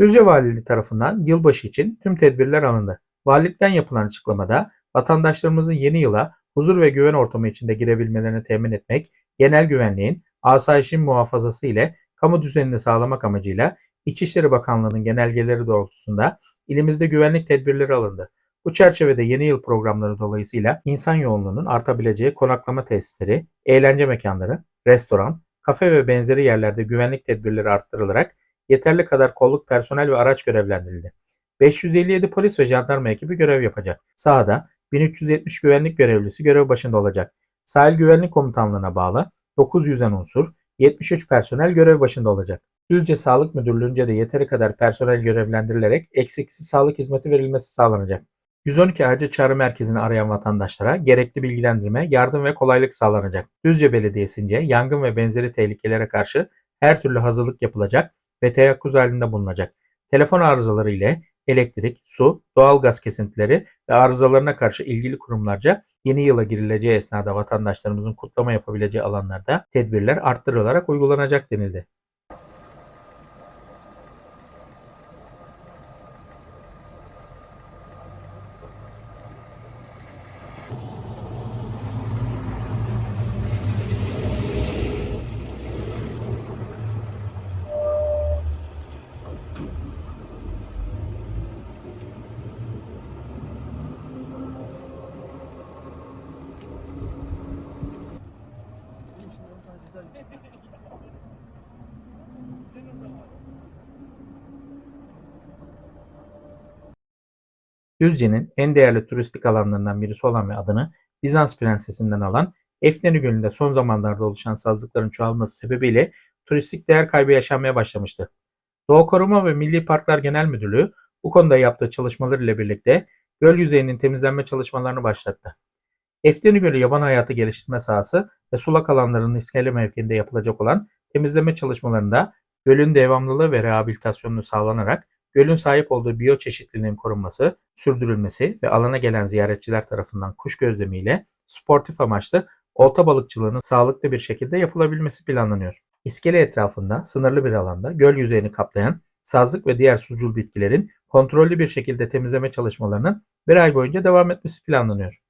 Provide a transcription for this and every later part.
Düzce Valiliği tarafından yılbaşı için tüm tedbirler alındı. Valilikten yapılan açıklamada vatandaşlarımızın yeni yıla huzur ve güven ortamı içinde girebilmelerini temin etmek, genel güvenliğin, asayişin muhafazası ile kamu düzenini sağlamak amacıyla İçişleri Bakanlığı'nın genelgeleri doğrultusunda ilimizde güvenlik tedbirleri alındı. Bu çerçevede yeni yıl programları dolayısıyla insan yoğunluğunun artabileceği konaklama tesisleri, eğlence mekanları, restoran, kafe ve benzeri yerlerde güvenlik tedbirleri arttırılarak yeterli kadar kolluk personel ve araç görevlendirildi. 557 polis ve jandarma ekibi görev yapacak. Sahada 1370 güvenlik görevlisi görev başında olacak. Sahil Güvenlik Komutanlığı'na bağlı 900'en unsur, 73 personel görev başında olacak. Düzce Sağlık Müdürlüğü'nce de yeteri kadar personel görevlendirilerek eksiksiz sağlık hizmeti verilmesi sağlanacak. 112 acil çağrı merkezini arayan vatandaşlara gerekli bilgilendirme, yardım ve kolaylık sağlanacak. Düzce Belediyesi'nce yangın ve benzeri tehlikelere karşı her türlü hazırlık yapılacak ve teyakkuz halinde bulunacak. Telefon arızaları ile elektrik, su, doğal gaz kesintileri ve arızalarına karşı ilgili kurumlarca yeni yıla girileceği esnada vatandaşlarımızın kutlama yapabileceği alanlarda tedbirler arttırılarak uygulanacak denildi. Düzce'nin en değerli turistik alanlarından birisi olan ve adını Bizans Prensesi'nden alan Efneri Gölü'nde son zamanlarda oluşan sazlıkların çoğalması sebebiyle turistik değer kaybı yaşanmaya başlamıştı. Doğa Koruma ve Milli Parklar Genel Müdürlüğü bu konuda yaptığı çalışmalar ile birlikte göl yüzeyinin temizlenme çalışmalarını başlattı. Efteni Gölü yaban hayatı geliştirme sahası ve sulak alanlarının iskele mevkiinde yapılacak olan temizleme çalışmalarında gölün devamlılığı ve rehabilitasyonunu sağlanarak gölün sahip olduğu biyoçeşitliliğin korunması, sürdürülmesi ve alana gelen ziyaretçiler tarafından kuş gözlemiyle sportif amaçlı olta balıkçılığının sağlıklı bir şekilde yapılabilmesi planlanıyor. İskele etrafında sınırlı bir alanda göl yüzeyini kaplayan sazlık ve diğer sucul bitkilerin kontrollü bir şekilde temizleme çalışmalarının bir ay boyunca devam etmesi planlanıyor.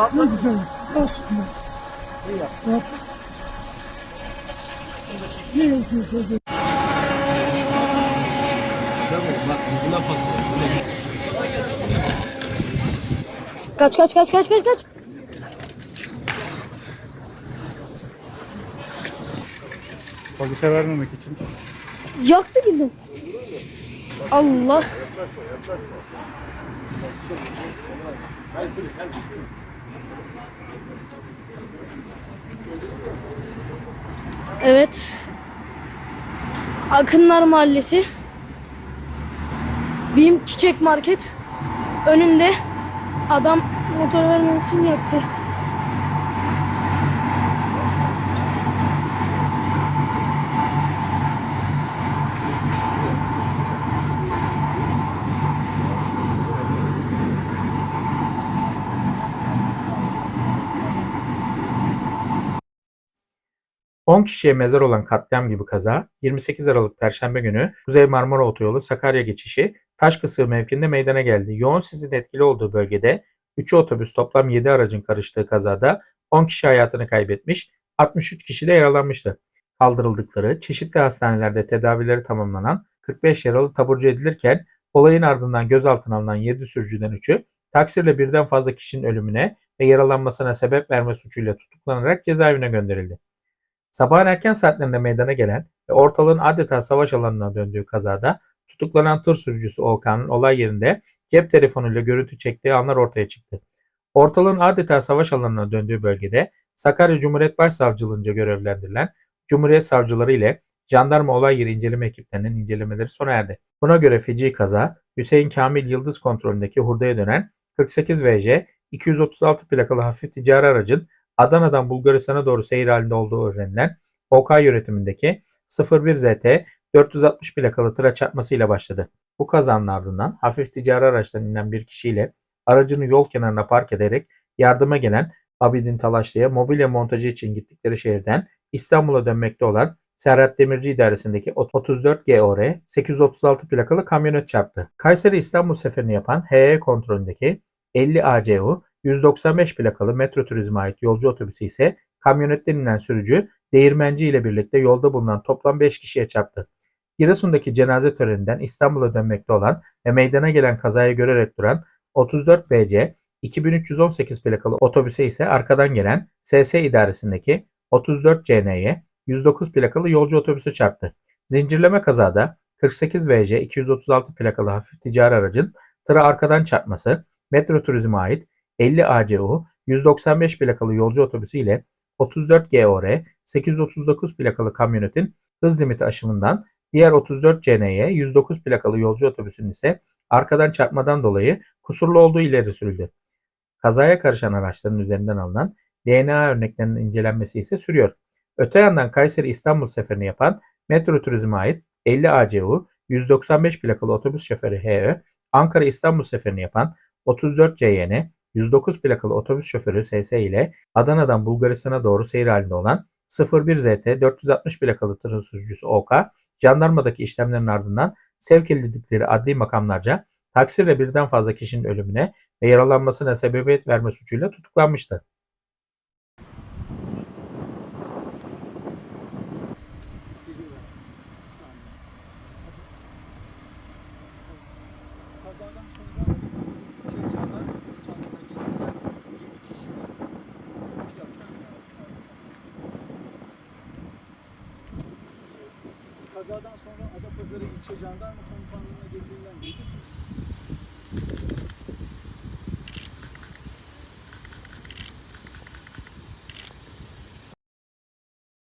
Ne güzel. Nasıl güzel. İyi yaptın. Yap. Ne yapıyorsun? Kaç kaç kaç kaç kaç kaç. Polise vermemek için. Yaktı bildin. Allah. Yaklaşma, yaklaşma. Gel, gel, gel. Evet. Akınlar Mahallesi. Bim Çiçek Market. Önünde adam motor vermemek için yaktı. ...10 kişiye mezar olan katliam gibi kaza 28 Aralık Perşembe günü Kuzey Marmara Otoyolu Sakarya geçişi Taşkısığı mevkinde meydana geldi. Yoğun sisin etkili olduğu bölgede 3 otobüs toplam 7 aracın karıştığı kazada 10 kişi hayatını kaybetmiş, 63 kişi de yaralanmıştı. Kaldırıldıkları, çeşitli hastanelerde tedavileri tamamlanan 45 yaralı taburcu edilirken olayın ardından gözaltına alınan 7 sürücüden 3'ü taksirle birden fazla kişinin ölümüne ve yaralanmasına sebep verme suçuyla tutuklanarak cezaevine gönderildi. Sabahın erken saatlerinde meydana gelen ve ortalığın adeta savaş alanına döndüğü kazada tutuklanan tır sürücüsü Okan'ın olay yerinde cep telefonuyla görüntü çektiği anlar ortaya çıktı. Ortalığın adeta savaş alanına döndüğü bölgede Sakarya Cumhuriyet Başsavcılığınca görevlendirilen Cumhuriyet Savcıları ile jandarma olay yeri inceleme ekiplerinin incelemeleri sona erdi. Buna göre feci kaza Hüseyin Kamil Yıldız kontrolündeki hurdaya dönen 48 VJ 236 plakalı hafif ticari aracın Adana'dan Bulgaristan'a doğru seyir halinde olduğu öğrenilen OK yönetimindeki 01 ZT 460 plakalı tıra çarpmasıyla başladı. Bu kazanın ardından hafif ticari araçtan inen bir kişiyle aracını yol kenarına park ederek yardıma gelen Abidin Talaşlı'ya mobilya montajı için gittikleri şehirden İstanbul'a dönmekte olan Serhat Demirci idaresindeki 34 GOR 836 plakalı kamyonet çarptı. Kayseri İstanbul seferini yapan HE kontrolündeki 50 ACU 195 plakalı metro turizme ait yolcu otobüsü ise kamyonetten inen sürücü değirmenci ile birlikte yolda bulunan toplam 5 kişiye çarptı. Giresun'daki cenaze töreninden İstanbul'a dönmekte olan ve meydana gelen kazayı görerek duran 34 BC 2318 plakalı otobüse ise arkadan gelen SS idaresindeki 34 CN'ye 109 plakalı yolcu otobüsü çarptı. Zincirleme kazada 48 VC 236 plakalı hafif ticari aracın tıra arkadan çarpması, metro turizme ait 50 ACU 195 plakalı yolcu otobüsü ile 34 GOR 839 plakalı kamyonetin hız limiti aşımından diğer 34 CN'ye 109 plakalı yolcu otobüsünün ise arkadan çarpmadan dolayı kusurlu olduğu ileri sürüldü. Kazaya karışan araçların üzerinden alınan DNA örneklerinin incelenmesi ise sürüyor. Öte yandan Kayseri İstanbul seferini yapan Metro Turizm'e ait 50 ACU 195 plakalı otobüs şoförü HÖ, Ankara İstanbul seferini yapan 34 CYN 109 plakalı otobüs şoförü SS ile Adana'dan Bulgaristan'a doğru seyir halinde olan 01 ZT 460 plakalı tır sürücüsü OK, jandarmadaki işlemlerin ardından sevk edildikleri adli makamlarca taksirle birden fazla kişinin ölümüne ve yaralanmasına sebebiyet verme suçuyla tutuklanmıştı. Kazadan sonra Çevcanlar kendine getiren gibi kişiler. Kazadan sonra Adapazarı İlçe Jandarma Komutanlığı'na getirilen 7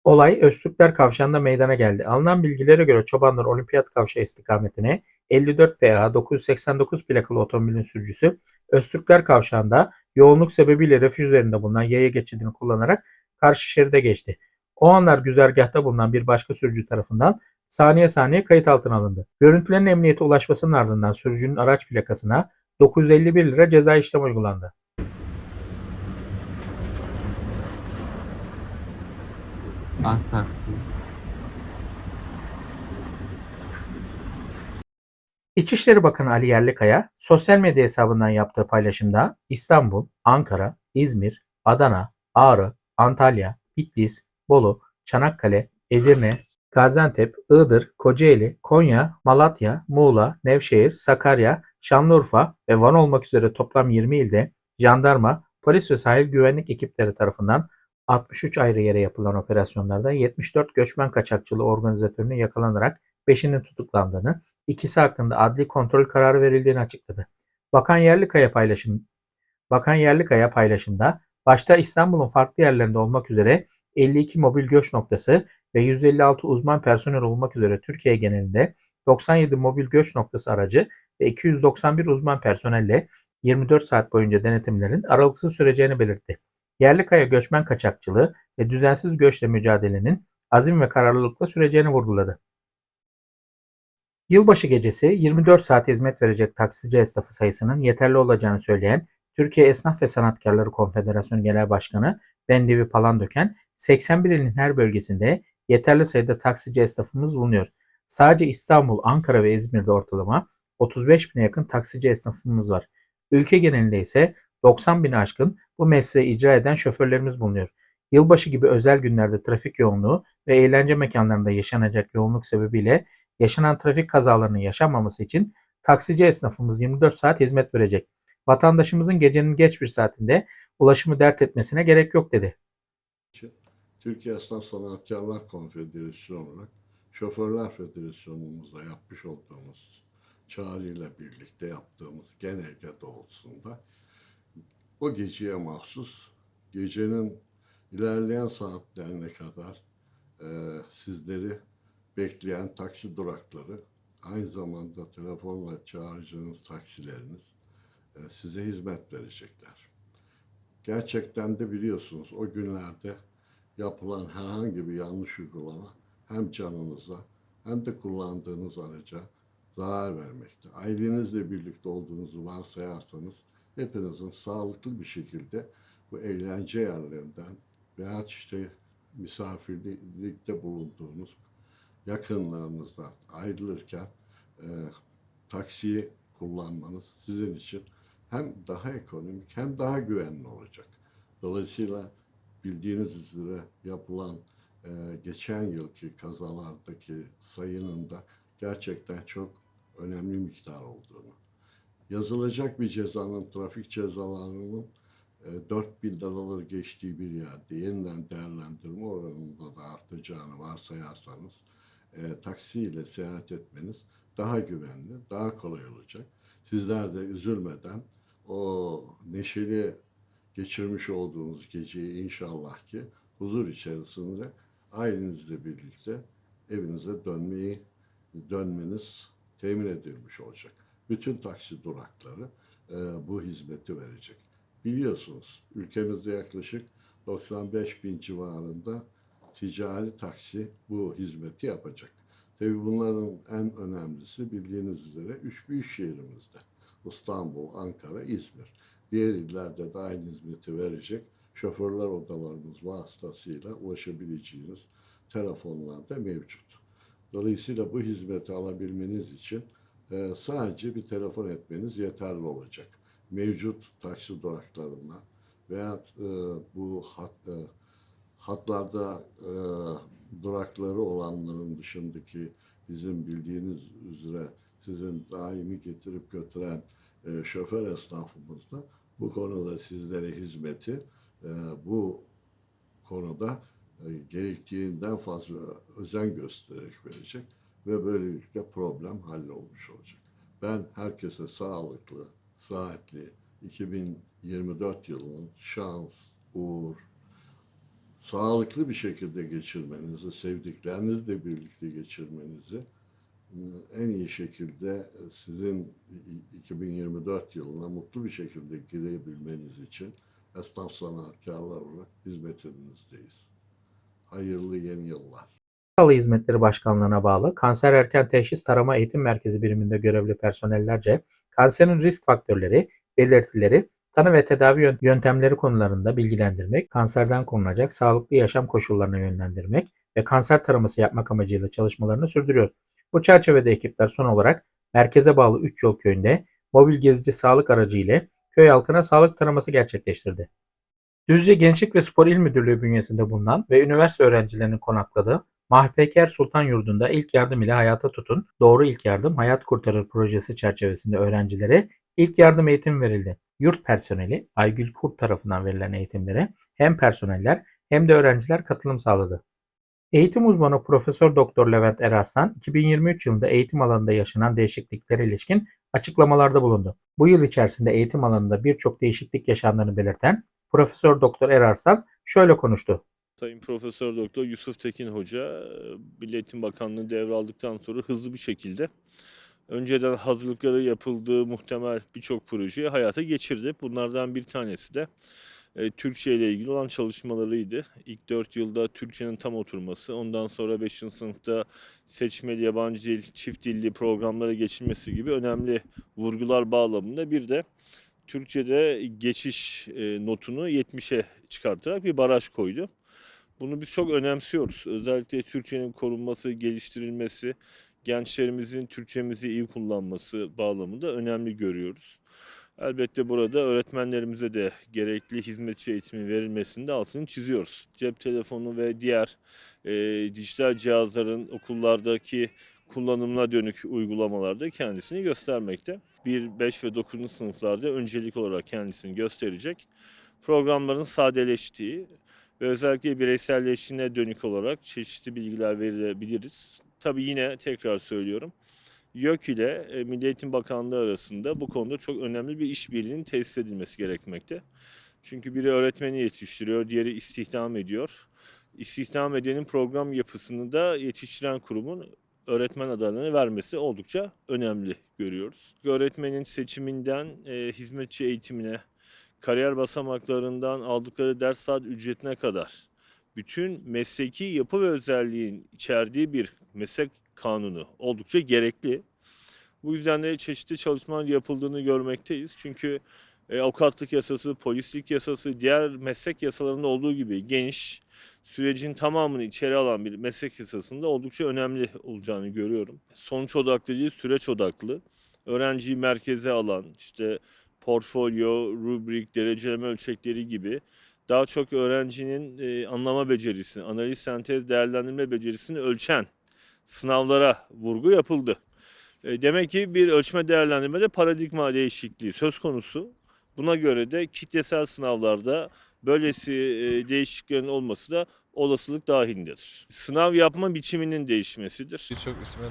Olay Öztürkler Kavşağı'nda meydana geldi. Alınan bilgilere göre çobanlar Olimpiyat Kavşağı istikametine 54 PA 989 plakalı otomobilin sürücüsü Öztürkler Kavşağı'nda yoğunluk sebebiyle refüj üzerinde bulunan yaya geçidini kullanarak karşı şeride geçti. O anlar güzergahta bulunan bir başka sürücü tarafından saniye saniye kayıt altına alındı. Görüntülerin emniyete ulaşmasının ardından sürücünün araç plakasına 951 lira ceza işlem uygulandı. Az taksi. İçişleri Bakanı Ali Yerlikaya sosyal medya hesabından yaptığı paylaşımda İstanbul, Ankara, İzmir, Adana, Ağrı, Antalya, Bitlis, Bolu, Çanakkale, Edirne, Gaziantep, Iğdır, Kocaeli, Konya, Malatya, Muğla, Nevşehir, Sakarya, Şanlıurfa ve Van olmak üzere toplam 20 ilde jandarma, polis ve sahil güvenlik ekipleri tarafından 63 ayrı yere yapılan operasyonlarda 74 göçmen kaçakçılığı organizatörünün yakalanarak 5'inin tutuklandığını, ikisi hakkında adli kontrol kararı verildiğini açıkladı. Bakan Yerlikaya paylaşım Bakan Yerlikaya paylaşımda başta İstanbul'un farklı yerlerinde olmak üzere 52 mobil göç noktası ve 156 uzman personel olmak üzere Türkiye genelinde 97 mobil göç noktası aracı ve 291 uzman personelle 24 saat boyunca denetimlerin aralıksız süreceğini belirtti. Yerlikaya göçmen kaçakçılığı ve düzensiz göçle mücadelenin azim ve kararlılıkla süreceğini vurguladı. Yılbaşı gecesi 24 saat hizmet verecek taksici esnafı sayısının yeterli olacağını söyleyen Türkiye Esnaf ve Sanatkarları Konfederasyonu Genel Başkanı Bendivi Palandöken, 81 ilin her bölgesinde yeterli sayıda taksici esnafımız bulunuyor. Sadece İstanbul, Ankara ve İzmir'de ortalama 35 bine yakın taksici esnafımız var. Ülke genelinde ise 90 bini aşkın bu mesleği icra eden şoförlerimiz bulunuyor. Yılbaşı gibi özel günlerde trafik yoğunluğu ve eğlence mekanlarında yaşanacak yoğunluk sebebiyle yaşanan trafik kazalarının yaşanmaması için taksici esnafımız 24 saat hizmet verecek. Vatandaşımızın gecenin geç bir saatinde ulaşımı dert etmesine gerek yok dedi. Türkiye Esnaf Sanatkarlar Konfederasyonu olarak Şoförler Federasyonumuzla yapmış olduğumuz çağrıyla birlikte yaptığımız genelge doğrultusunda o geceye mahsus gecenin ilerleyen saatlerine kadar e, sizleri bekleyen taksi durakları aynı zamanda telefonla çağıracağınız taksileriniz e, size hizmet verecekler. Gerçekten de biliyorsunuz o günlerde yapılan herhangi bir yanlış uygulama hem canınıza hem de kullandığınız araca zarar vermekte. Ailenizle birlikte olduğunuzu varsayarsanız hepinizin sağlıklı bir şekilde bu eğlence yerlerinden veya işte misafirlikte bulunduğunuz yakınlarınızdan ayrılırken e, taksiyi kullanmanız sizin için hem daha ekonomik hem daha güvenli olacak. Dolayısıyla bildiğiniz üzere yapılan e, geçen yılki kazalardaki sayının da gerçekten çok önemli miktar olduğunu, yazılacak bir cezanın trafik cezalarının e, 4000 liraları geçtiği bir yerde yeniden değerlendirme oranında da artacağını varsayarsanız e, taksiyle seyahat etmeniz daha güvenli, daha kolay olacak. Sizler de üzülmeden o neşeli geçirmiş olduğunuz geceyi inşallah ki huzur içerisinde ailenizle birlikte evinize dönmeyi dönmeniz temin edilmiş olacak. Bütün taksi durakları e, bu hizmeti verecek. Biliyorsunuz ülkemizde yaklaşık 95 bin civarında ticari taksi bu hizmeti yapacak. Tabii bunların en önemlisi bildiğiniz üzere üç büyük şehrimizde. İstanbul, Ankara, İzmir. Diğer illerde de aynı hizmeti verecek şoförler odalarımız vasıtasıyla ulaşabileceğiniz telefonlarda mevcut. Dolayısıyla bu hizmeti alabilmeniz için e, sadece bir telefon etmeniz yeterli olacak. Mevcut taksi duraklarından veya e, bu hat, e, hatlarda e, durakları olanların dışındaki bizim bildiğiniz üzere sizin daimi getirip götüren e, şoför esnafımız da bu konuda sizlere hizmeti e, bu konuda e, gerektiğinden fazla özen göstererek verecek ve böylelikle problem hallolmuş olacak. Ben herkese sağlıklı, saatli 2024 yılının şans, uğur, sağlıklı bir şekilde geçirmenizi, sevdiklerinizle birlikte geçirmenizi e, en iyi şekilde sizin 2024 yılına mutlu bir şekilde girebilmeniz için esnaf sanatkarlar olarak hizmetinizdeyiz. Hayırlı yeni yıllar. Sağlığı Hizmetleri Başkanlığı'na bağlı Kanser Erken Teşhis Tarama Eğitim Merkezi biriminde görevli personellerce kanserin risk faktörleri, belirtileri, tanı ve tedavi yön- yöntemleri konularında bilgilendirmek, kanserden korunacak sağlıklı yaşam koşullarına yönlendirmek ve kanser taraması yapmak amacıyla çalışmalarını sürdürüyor. Bu çerçevede ekipler son olarak merkeze bağlı 3 yol köyünde mobil gezici sağlık aracı ile köy halkına sağlık taraması gerçekleştirdi. Düzce Gençlik ve Spor İl Müdürlüğü bünyesinde bulunan ve üniversite öğrencilerinin konakladığı Mahpeker Sultan Yurdu'nda ilk yardım ile hayata tutun, Doğru İlk Yardım Hayat Kurtarır projesi çerçevesinde öğrencilere ilk yardım eğitimi verildi. Yurt personeli Aygül Kurt tarafından verilen eğitimlere hem personeller hem de öğrenciler katılım sağladı. Eğitim uzmanı Profesör Doktor Levent Erarslan 2023 yılında eğitim alanında yaşanan değişikliklere ilişkin açıklamalarda bulundu. Bu yıl içerisinde eğitim alanında birçok değişiklik yaşandığını belirten Profesör Doktor Erarslan şöyle konuştu. Sayın Profesör Doktor Yusuf Tekin Hoca, Milli Eğitim Bakanlığı devraldıktan sonra hızlı bir şekilde önceden hazırlıkları yapıldığı muhtemel birçok projeyi hayata geçirdi. Bunlardan bir tanesi de e, Türkçe ile ilgili olan çalışmalarıydı. İlk 4 yılda Türkçenin tam oturması, ondan sonra 5. sınıfta seçmeli yabancı dil, çift dilli programlara geçilmesi gibi önemli vurgular bağlamında bir de Türkçe'de geçiş e, notunu 70'e çıkartarak bir baraj koydu. Bunu biz çok önemsiyoruz. Özellikle Türkçenin korunması, geliştirilmesi, gençlerimizin Türkçemizi iyi kullanması bağlamında önemli görüyoruz. Elbette burada öğretmenlerimize de gerekli hizmetçi eğitimi verilmesinde altını çiziyoruz. Cep telefonu ve diğer e, dijital cihazların okullardaki kullanımına dönük uygulamalarda kendisini göstermekte. 1, 5 ve 9. sınıflarda öncelik olarak kendisini gösterecek. Programların sadeleştiği, ve özellikle bireyselleştiğine dönük olarak çeşitli bilgiler verilebiliriz. Tabii yine tekrar söylüyorum. YÖK ile e, Milli Eğitim Bakanlığı arasında bu konuda çok önemli bir işbirliğinin tesis edilmesi gerekmekte. Çünkü biri öğretmeni yetiştiriyor, diğeri istihdam ediyor. İstihdam edenin program yapısını da yetiştiren kurumun öğretmen adaylarına vermesi oldukça önemli görüyoruz. Öğretmenin seçiminden e, hizmetçi eğitimine, kariyer basamaklarından aldıkları ders saat ücretine kadar bütün mesleki yapı ve özelliğin içerdiği bir meslek kanunu oldukça gerekli. Bu yüzden de çeşitli çalışmalar yapıldığını görmekteyiz. Çünkü e, avukatlık yasası, polislik yasası, diğer meslek yasalarında olduğu gibi geniş, sürecin tamamını içeri alan bir meslek yasasında oldukça önemli olacağını görüyorum. Sonuç odaklı değil, süreç odaklı. Öğrenciyi merkeze alan, işte portfolyo, rubrik, dereceleme ölçekleri gibi daha çok öğrencinin e, anlama becerisini, analiz, sentez, değerlendirme becerisini ölçen sınavlara vurgu yapıldı. E, demek ki bir ölçme değerlendirmede paradigma değişikliği söz konusu. Buna göre de kitlesel sınavlarda böylesi e, değişikliklerin olması da olasılık dahilindedir. Sınav yapma biçiminin değişmesidir. Birçok isme.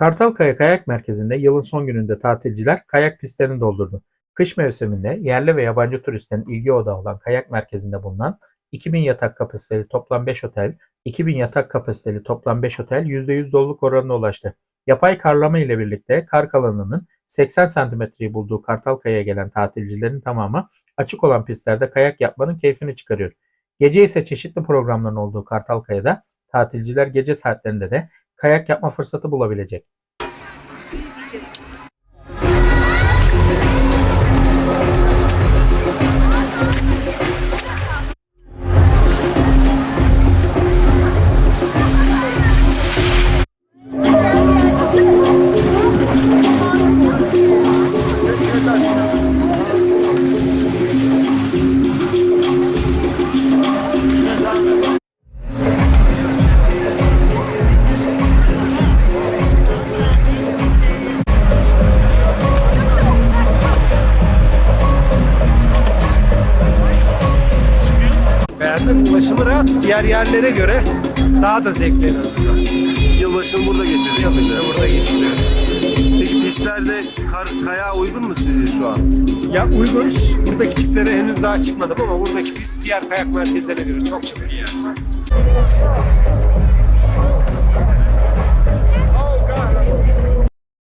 Kartalkaya Kayak Merkezi'nde yılın son gününde tatilciler kayak pistlerini doldurdu. Kış mevsiminde yerli ve yabancı turistlerin ilgi odağı olan kayak merkezinde bulunan 2000 yatak kapasiteli toplam 5 otel, 2000 yatak kapasiteli toplam 5 otel %100 doluluk oranına ulaştı. Yapay karlama ile birlikte kar kalınlığının 80 santimetreyi bulduğu Kartalkaya'ya gelen tatilcilerin tamamı açık olan pistlerde kayak yapmanın keyfini çıkarıyor. Gece ise çeşitli programların olduğu Kartalkaya'da tatilciler gece saatlerinde de kayak yapma fırsatı bulabilecek. Rahat. Diğer yerlere göre daha da zevkli en azından. Yılbaşını burada geçireceksiniz. Yılbaşını burada geçiriyoruz. Peki pistlerde kar, kayağa uygun mu sizce şu an? Ya uygun. Buradaki pistlere henüz daha çıkmadım ama buradaki pist diğer kayak merkezlerine göre çok çok iyi yani.